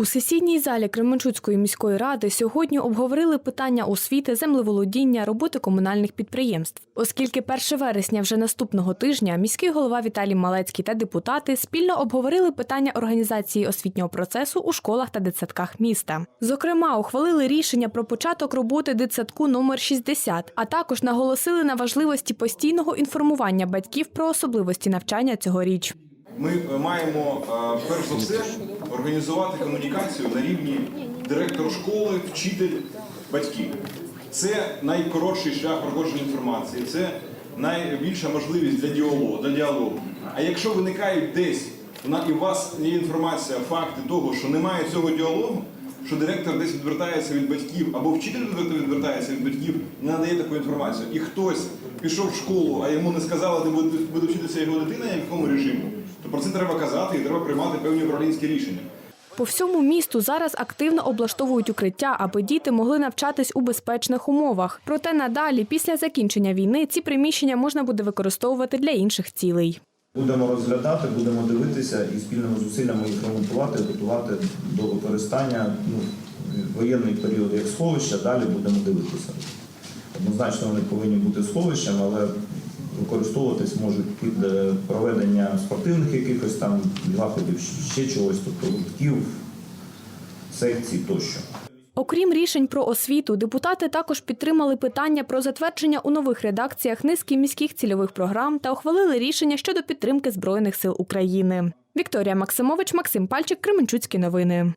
У сесійній залі Кременчуцької міської ради сьогодні обговорили питання освіти, землеволодіння, роботи комунальних підприємств. Оскільки 1 вересня вже наступного тижня міський голова Віталій Малецький та депутати спільно обговорили питання організації освітнього процесу у школах та дитсадках міста. Зокрема, ухвалили рішення про початок роботи дитсадку номер 60, а також наголосили на важливості постійного інформування батьків про особливості навчання цьогоріч. Ми е, маємо е, перш за все організувати комунікацію на рівні директор школи, вчитель, батьків. Це найкоротший шлях проходження інформації, це найбільша можливість для діалогу. Для діалогу. А якщо виникають десь і у вас є інформація, факти того, що немає цього діалогу, що директор десь відвертається від батьків, або вчитель відвертається від батьків, не надає таку інформацію, і хтось пішов в школу, а йому не сказали, де буде, вчитися його дитина, в якому режимі, то про це треба казати і треба приймати певні управлінські рішення. По всьому місту зараз активно облаштовують укриття, аби діти могли навчатись у безпечних умовах. Проте надалі, після закінчення війни, ці приміщення можна буде використовувати для інших цілей. Будемо розглядати, будемо дивитися і спільними зусиллями їх ремонтувати, готувати до використання ну, воєнний період як сховища, далі будемо дивитися. Однозначно вони повинні бути сховищем, але використовуватись можуть під е, проведення спортивних якихось там заходів, ще чогось, тобто гуртків, секцій тощо. Окрім рішень про освіту, депутати також підтримали питання про затвердження у нових редакціях низки міських цільових програм та ухвалили рішення щодо підтримки Збройних сил України. Вікторія Максимович, Максим Пальчик, Кременчуцькі новини.